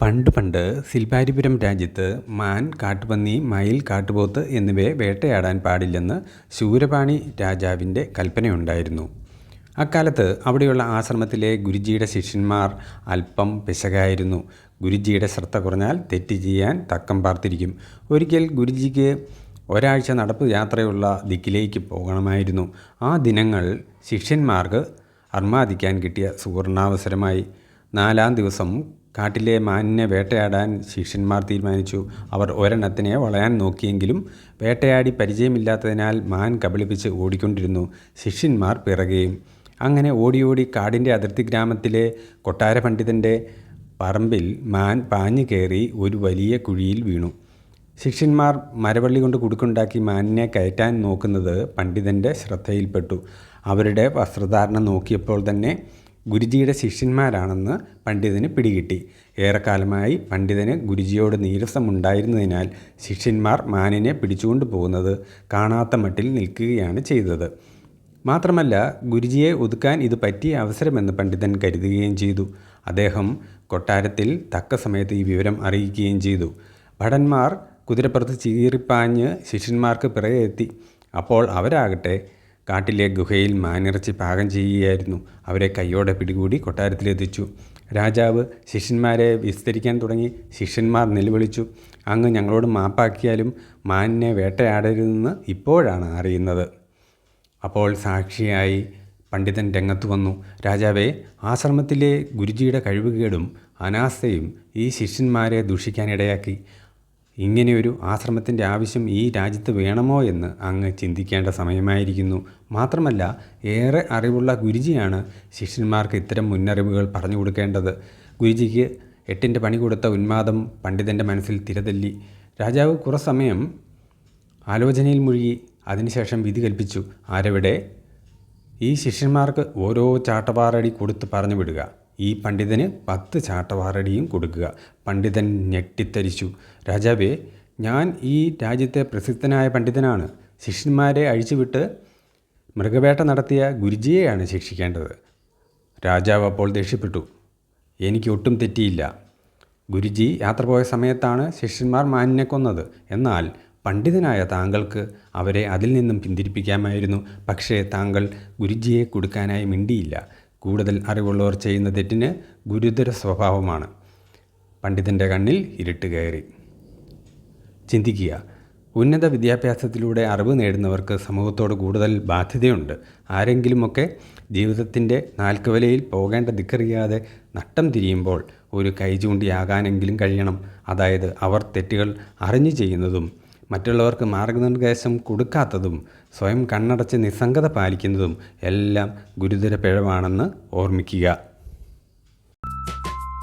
പണ്ട് പണ്ട് സിൽപാരിപുരം രാജ്യത്ത് മാൻ കാട്ടുപന്നി മയിൽ കാട്ടുപോത്ത് എന്നിവയെ വേട്ടയാടാൻ പാടില്ലെന്ന് ശൂരപാണി രാജാവിന്റെ കൽപ്പനയുണ്ടായിരുന്നു. അക്കാലത്ത് അവിടെയുള്ള ആശ്രമത്തിലെ ഗുരുജിയുടെ ശിഷ്യന്മാർ അല്പം പിശകായിരുന്നു. ഗുരുജിയുടെ ശ്രദ്ധ കുറഞ്ഞാൽ തെറ്റ് ചെയ്യാൻ തക്കം പാർത്തിരിക്കും. ഒരിക്കൽ ഗുരുജിക്ക് ഒരാഴ്ച നടപ്പ് യാത്രയുള്ള ദിക്കിലേക്ക് പോകണമായിരുന്നു. ആ ദിനങ്ങൾ ശിഷ്യന്മാർക്ക് അർമാദിക്കാൻ കിട്ടിയ സുവർണാവസരമായി. നാലാം ദിവസം കാട്ടിലെ മാനിനെ വേട്ടയാടാൻ ശിഷ്യന്മാർ തീരുമാനിച്ചു. അവർ ഒരെണ്ണത്തിനെ വളയാൻ നോക്കിയെങ്കിലും വേട്ടയാടി പരിചയമില്ലാത്തതിനാൽ മാൻ കബളിപ്പിച്ച് ഓടിക്കൊണ്ടിരുന്നു. ശിഷ്യന്മാർ പിറകെയും. അങ്ങനെ ഓടി ഓടി കാടിന്റെ അതിർത്തി ഗ്രാമത്തിലെ കൊട്ടാര പണ്ഡിതന്റെ പറമ്പിൽ മാൻ പാഞ്ഞു കയറി ഒരു വലിയ കുഴിയിൽ വീണു. ശിഷ്യന്മാർ മരവള്ളി കൊണ്ട് കുടുക്കുണ്ടാക്കി മാനിനെ കയറ്റാൻ നോക്കുന്നത് പണ്ഡിതന്റെ ശ്രദ്ധയിൽപ്പെട്ടു. അവരുടെ വസ്ത്രധാരണം നോക്കിയപ്പോൾ തന്നെ ഗുരുജിയുടെ ശിഷ്യന്മാരാണെന്ന് പണ്ഡിതന് പിടികിട്ടി. ഏറെക്കാലമായി പണ്ഡിതന് ഗുരുജിയോട് നീരസമുണ്ടായിരുന്നതിനാൽ ശിഷ്യന്മാർ മാനിനെ പിടിച്ചുകൊണ്ട് പോകുന്നത് കാണാത്ത മട്ടിൽ നിൽക്കുകയാണ് ചെയ്തത്. മാത്രമല്ല ഗുരുജിയെ ഒതുക്കാൻ ഇത് പറ്റിയ അവസരമെന്ന് പണ്ഡിതൻ കരുതുകയും ചെയ്തു. അദ്ദേഹം കൊട്ടാരത്തിൽ തക്ക സമയത്ത് ഈ വിവരം അറിയിക്കുകയും ചെയ്തു. ഭടന്മാർ കുതിരപ്പുറത്ത് ചീറിപ്പാഞ്ഞ് ശിഷ്യന്മാർക്ക് പിറകെ എത്തി. അപ്പോൾ അവരാകട്ടെ കാട്ടിലെ ഗുഹയിൽ മാനിറച്ചി പാകം ചെയ്യുകയായിരുന്നു. അവരെ കയ്യോടെ പിടികൂടി കൊട്ടാരത്തിലെത്തിച്ചു. രാജാവ് ശിഷ്യന്മാരെ വിസ്തരിക്കാൻ തുടങ്ങി. ശിഷ്യന്മാർ നിലവിളിച്ചു. അങ്ങ് ഞങ്ങളോട് മാപ്പാക്കിയാലും മാനിനെ വേട്ടയാടരുതെന്ന് ഇപ്പോഴാണ് അറിയുന്നത് അപ്പോൾ സാക്ഷിയായി പണ്ഡിതൻ രംഗത്ത് വന്നു. രാജാവെ ആശ്രമത്തിലെ ഗുരുജിയുടെ കഴിവുകേടും അനാസ്ഥയും ഈ ശിഷ്യന്മാരെ ദൂഷിക്കാനിടയാക്കി ഇങ്ങനെയൊരു ആശ്രമത്തിന്റെ ആവശ്യം ഈ രാജ്യത്ത് വേണമോ എന്ന് അങ്ങ് ചിന്തിക്കേണ്ട സമയമായിരിക്കുന്നു. മാത്രമല്ല ഏറെ അറിവുള്ള ഗുരുജിയാണ് ശിഷ്യന്മാർക്ക് ഇത്തരം മുന്നറിവുകൾ പറഞ്ഞു കൊടുക്കേണ്ടത്. ഗുരുജിക്ക് എട്ടിന്റെ പണി കൊടുത്ത ഉന്മാദം പണ്ഡിതന്റെ മനസ്സിൽ തിരതല്ലി. രാജാവ് കുറേ സമയം ആലോചനയിൽ മുഴുകി അതിനുശേഷം വിധി കൽപ്പിച്ചു. ആരവിടെ? ഈ ശിഷ്യന്മാർക്ക് ഓരോ ചാട്ടപാറടി കൊടുത്ത് പറഞ്ഞു വിടുക. ഈ പണ്ഡിതന് പത്ത് ചാട്ടവാറടിയും കൊടുക്കുക. പണ്ഡിതൻ ഞെട്ടിത്തരിച്ചു. രാജാവേ ഞാൻ ഈ രാജ്യത്തെ പ്രസിദ്ധനായ പണ്ഡിതനാണ്. ശിഷ്യന്മാരെ അഴിച്ചുവിട്ട് മൃഗവേട്ട നടത്തിയ ഗുരുജിയെയാണ് ശിക്ഷിക്കേണ്ടത്. രാജാവ് അപ്പോൾ ദേഷ്യപ്പെട്ടു. എനിക്ക് ഒട്ടും തെറ്റിയില്ല. ഗുരുജി യാത്ര പോയ സമയത്താണ് ശിഷ്യന്മാർ മാനിനെ കൊന്നത്. എന്നാൽ പണ്ഡിതനായ താങ്കൾക്ക് അവരെ അതിൽ നിന്നും പിന്തിരിപ്പിക്കാമായിരുന്നു. പക്ഷേ താങ്കൾ ഗുരുജിയെ കൊടുക്കാനായി മിണ്ടിയില്ല. കൂടുതൽ അറിവുള്ളവർ ചെയ്യുന്ന തെറ്റിന് ഗുരുതര സ്വഭാവമാണ്. പണ്ഡിതന്റെ കണ്ണിൽ ഇരുട്ട് കയറി. ചിന്തിക്കുക ഉന്നത വിദ്യാഭ്യാസത്തിലൂടെ അറിവ് നേടുന്നവർക്ക് സമൂഹത്തോട് കൂടുതൽ ബാധ്യതയുണ്ട്. ആരെങ്കിലുമൊക്കെ ജീവിതത്തിന്റെ നാൽക്കുവലയിൽ പോകേണ്ട ദിക്കറിയാതെ നട്ടം തിരിയുമ്പോൾ ഒരു കൈചൂണ്ടിയാകാനെങ്കിലും കഴിയണം. അതായത് അവർ തെറ്റുകൾ അറിഞ്ഞു ചെയ്യുന്നതും മറ്റുള്ളവർക്ക് മാർഗനിർദ്ദേശം കൊടുക്കാത്തതും സ്വയം കണ്ണടച്ച് നിസ്സംഗത പാലിക്കുന്നതും എല്ലാം ഗുരുതര പിഴവാണെന്ന് ഓർമ്മിക്കുക.